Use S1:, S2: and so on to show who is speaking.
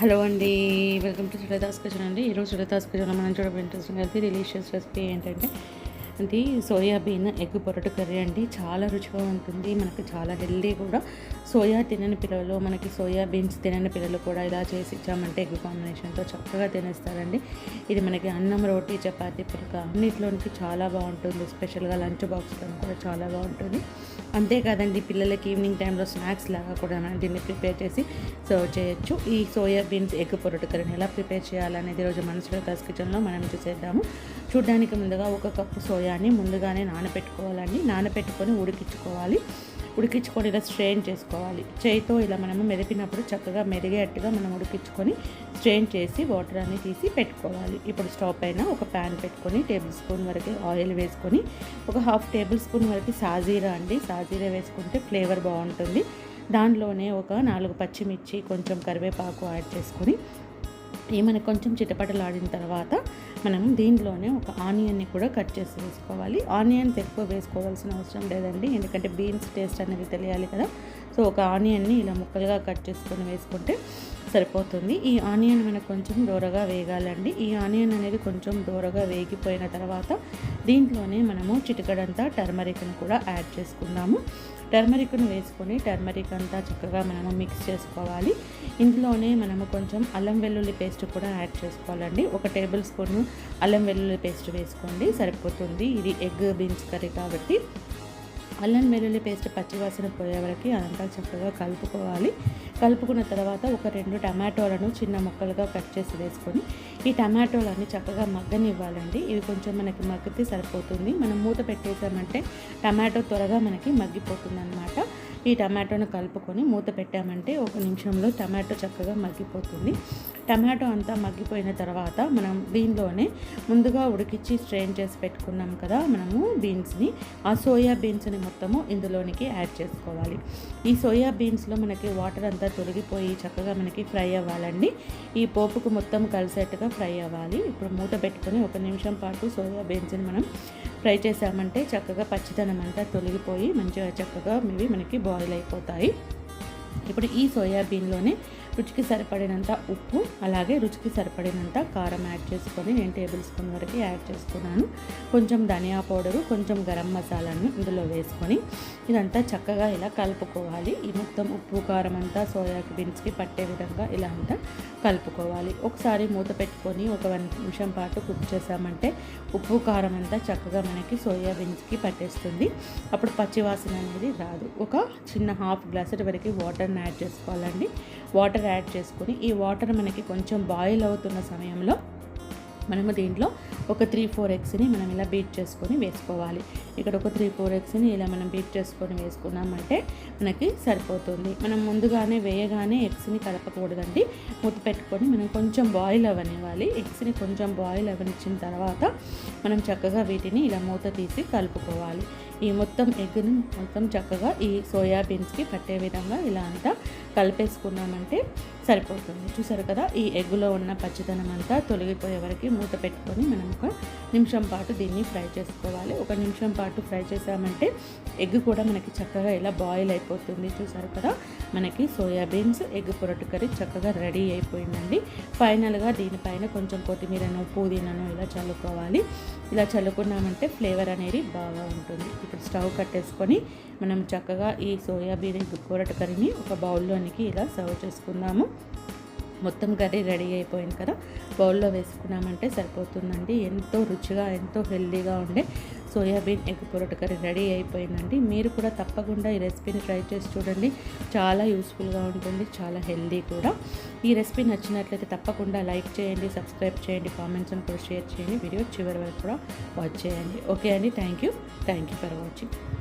S1: Hello అండి welcome to సుడతాస్ kitchen అండి. ఈరోజు సుడతాస్ కిచెన్ మనం చూడబోయే ఇంట్రెస్టింగ్ అయితే డెలిషియస్ రెసిపీ ఏంటంటే అది సోయాబీన్ ఎగ్ పొరటు కర్రీ అండి. చాలా రుచిగా ఉంటుంది మనకి చాలా హెల్దీ కూడా. సోయా తినని పిల్లలు మనకి సోయా బీన్స్ తినని పిల్లలు కూడా ఇలా చేసి ఇచ్చామంటే ఎగ్ కాంబినేషన్తో చక్కగా తినేస్తారండి. ఇది మనకి అన్నం రోటీ చపాతీ పులక అన్నిట్లోనికి చాలా బాగుంటుంది. స్పెషల్గా లంచ్ బాక్స్లో కూడా చాలా బాగుంటుంది. అంతేకాదండి పిల్లలకి ఈవినింగ్ టైంలో స్నాక్స్ లాగా కూడా మనం దీన్ని ప్రిపేర్ చేసి సర్వ్ చేయొచ్చు. ఈ సోయా బీన్స్ ఎగ్ పొరటు ఎలా ప్రిపేర్ చేయాలనేది రోజు మనసులో కస్ కిచెన్లో మనం చూసేద్దాము. చూడడానికి ముందుగా ఒక కప్పు సోయాని ముందుగానే నానబెట్టుకోవాలండి. నానబెట్టుకొని ఉడికించుకోవాలి. ఉడికించుకొని ఇలా స్ట్రెయిన్ చేసుకోవాలి. చేయితో ఇలా మనము మెదిపినప్పుడు చక్కగా మెరిగేట్టుగా మనం ఉడికించుకొని స్ట్రెయిన్ చేసి వాటర్ అన్ని తీసి పెట్టుకోవాలి. ఇప్పుడు స్టవ్ పైన ఒక ప్యాన్ పెట్టుకొని టేబుల్ స్పూన్ వరకు ఆయిల్ వేసుకొని ఒక హాఫ్ టేబుల్ స్పూన్ వరకు సాజీరా అండి. సాజీరా వేసుకుంటే ఫ్లేవర్ బాగుంటుంది. దానిలోనే ఒక నాలుగు పచ్చిమిర్చి కొంచెం కరివేపాకు యాడ్ చేసుకొని ఈ మనకు కొంచెం చిటపటలాడిన తర్వాత మనం దీంట్లోనే ఒక ఆనియన్ని కూడా కట్ చేసి వేసుకోవాలి. ఆనియన్స్ ఎక్కువ వేసుకోవాల్సిన అవసరం లేదండి ఎందుకంటే బీన్స్ టేస్ట్ అనేది తెలియాలి కదా. సో ఒక ఆనియన్ని ఇలా ముక్కలుగా కట్ చేసుకొని వేసుకుంటే సరిపోతుంది. ఈ ఆనియన్ మనకు కొంచెం దూరగా వేగాలండి. ఈ ఆనియన్ అనేది కొంచెం దూరగా వేగిపోయిన తర్వాత దీంట్లోనే మనము చిటికడంతా టర్మరిక్ని కూడా యాడ్ చేసుకుందాము. టర్మరిక్ను వేసుకొని టర్మరిక్ అంతా చక్కగా మనము మిక్స్ చేసుకోవాలి. ఇందులోనే మనము కొంచెం అల్లం వెల్లుల్లి పేస్ట్ కూడా యాడ్ చేసుకోవాలండి. ఒక టేబుల్ స్పూన్ అల్లం వెల్లుల్లి పేస్ట్ వేసుకోండి. సరిపోతుంది. ఇది ఎగ్ బీన్స్ కర్రీ కాబట్టి. అల్లం వెల్లుల్లి పేస్ట్ పచ్చివాసన పోయే వరకు అదంతా చక్కగా కలుపుకోవాలి. కలుపుకున్న తర్వాత ఒక రెండు టమాటోలను చిన్న ముక్కలుగా కట్ చేసి వేసుకొని ఈ టమాటోలన్నీ చక్కగా మగ్గనివ్వాలండి. ఇవి కొంచెం మనకి మగ్గితే సరిపోతుంది. మనం మూత పెట్టేసామంటే టమాటో త్వరగా మనకి మగ్గిపోతుంది అనమాట ఈ టమాటోను కలుపుకొని మూత పెట్టామంటే ఒక నిమిషంలో టమాటో చక్కగా మగ్గిపోతుంది. టమాటో అంతా మగ్గిపోయిన తర్వాత మనం దీనిలోనే ముందుగా ఉడికిచ్చి స్ట్రెయిన్ చేసి పెట్టుకున్నాం కదా మనము బీన్స్ని. ఆ సోయా బీన్స్ని మొత్తము ఇందులోనికి యాడ్ చేసుకోవాలి. ఈ సోయా బీన్స్లో మనకి వాటర్ అంతా తొలగిపోయి చక్కగా మనకి ఫ్రై అవ్వాలండి. ఈ పోపుకు మొత్తం కలిసేట్టుగా ఫ్రై అవ్వాలి. ఇప్పుడు మూత పెట్టుకొని ఒక నిమిషం పాటు సోయా బీన్స్ని మనం ఫ్రై చేసామంటే చక్కగా పచ్చిదనం అంతా తొలగిపోయి మంచిగా చక్కగా ఇవి మనకి బాయిల్ అయిపోతాయి. ఇప్పుడు ఈ సోయాబీన్లోనే రుచికి సరిపడినంత ఉప్పు అలాగే రుచికి సరిపడినంత కారం యాడ్ చేసుకొని నేను టేబుల్ స్పూన్ వరకు యాడ్ చేసుకున్నాను కొంచెం ధనియా పౌడరు కొంచెం గరం మసాలాను ఇందులో వేసుకొని ఇదంతా చక్కగా ఇలా కలుపుకోవాలి. ఈ మొత్తం ఉప్పు కారం అంతా సోయా బీన్స్కి పట్టే విధంగా ఇలా అంతా కలుపుకోవాలి. ఒకసారి మూత పెట్టుకొని ఒక వన్ నిమిషం పాటు కుక్ చేసామంటే ఉప్పు కారం అంతా చక్కగా మనకి సోయా బీన్స్కి పట్టేస్తుంది. అప్పుడు పచ్చివాసన అనేది రాదు. ఒక చిన్న హాఫ్ గ్లాస్ వరకు వాటర్ని యాడ్ చేసుకోవాలండి. వాటర్ యాడ్ చేసుకొని ఈ వాటర్ మనకి కొంచెం బాయిల్ అవుతున్న సమయంలో మనము దీంట్లో ఒక త్రీ ఫోర్ ఎగ్స్ని మనం ఇలా బీట్ చేసుకొని వేసుకోవాలి. ఇక్కడ ఒక త్రీ ఫోర్ ఎగ్స్ని ఇలా మనం బీట్ చేసుకొని వేసుకున్నామంటే మనకి సరిపోతుంది. మనం ముందుగానే వేయగానే ఎగ్స్ని కలపకూడదండి. మూత పెట్టుకొని మనం కొంచెం బాయిల్ అవ్వనివ్వాలి ఎగ్స్ని కొంచెం బాయిల్ అవ్వనిచ్చిన తర్వాత మనం చక్కగా వీటిని ఇలా మూత తీసి కలుపుకోవాలి. ఈ మొత్తం ఎగ్ని మొత్తం చక్కగా ఈ సోయాబీన్స్కి పట్టే విధంగా ఇలా అంతా కలిపేసుకున్నామంటే సరిపోతుంది. చూసారు కదా ఈ ఎగ్గులో ఉన్న పచ్చిదనం అంతా తొలగిపోయే వరకు మూత పెట్టుకొని మనం ఒక నిమిషం పాటు దీన్ని ఫ్రై చేసుకోవాలి. ఒక నిమిషం పాటు ఫ్రై చేసామంటే ఎగ్ కూడా మనకి చక్కగా ఇలా బాయిల్ అయిపోతుంది. చూసారు కదా మనకి సోయాబీన్స్ ఎగ్ పొరటు కర్రీ చక్కగా రెడీ అయిపోయిందండి. ఫైనల్గా దీనిపైన కొంచెం కొత్తిమీరను పుదీనాను ఇలా చల్లుకోవాలి. ఇలా చల్లుకున్నామంటే ఫ్లేవర్ అనేది బాగా ఉంటుంది. ఇప్పుడు స్టవ్ కట్టేసుకొని మనం చక్కగా ఈ సోయాబీన్ ఎగ్ కర్రీని ఒక బౌల్లోనికి ఇలా సర్వ్ చేసుకుందాము. మొత్తం కర్రీ రెడీ అయిపోయింది కదా. బౌల్లో వేసుకున్నామంటే సరిపోతుందండి. ఎంతో రుచిగా ఎంతో హెల్దీగా ఉండే సోయాబీన్ ఎగ్ పొరటు కర్రీ రెడీ అయిపోయిందండి. మీరు కూడా తప్పకుండా ఈ రెసిపీని ట్రై చేసి చూడండి. చాలా యూస్ఫుల్గా ఉంటుంది చాలా హెల్దీ కూడా. ఈ రెసిపీ నచ్చినట్లయితే తప్పకుండా లైక్ చేయండి సబ్స్క్రైబ్ చేయండి కామెంట్స్ని కూడా షేర్ చేయండి. వీడియో చివరి వరకు కూడా వాచ్ చేయండి. ఓకే అండి thank you. Thank you for watching.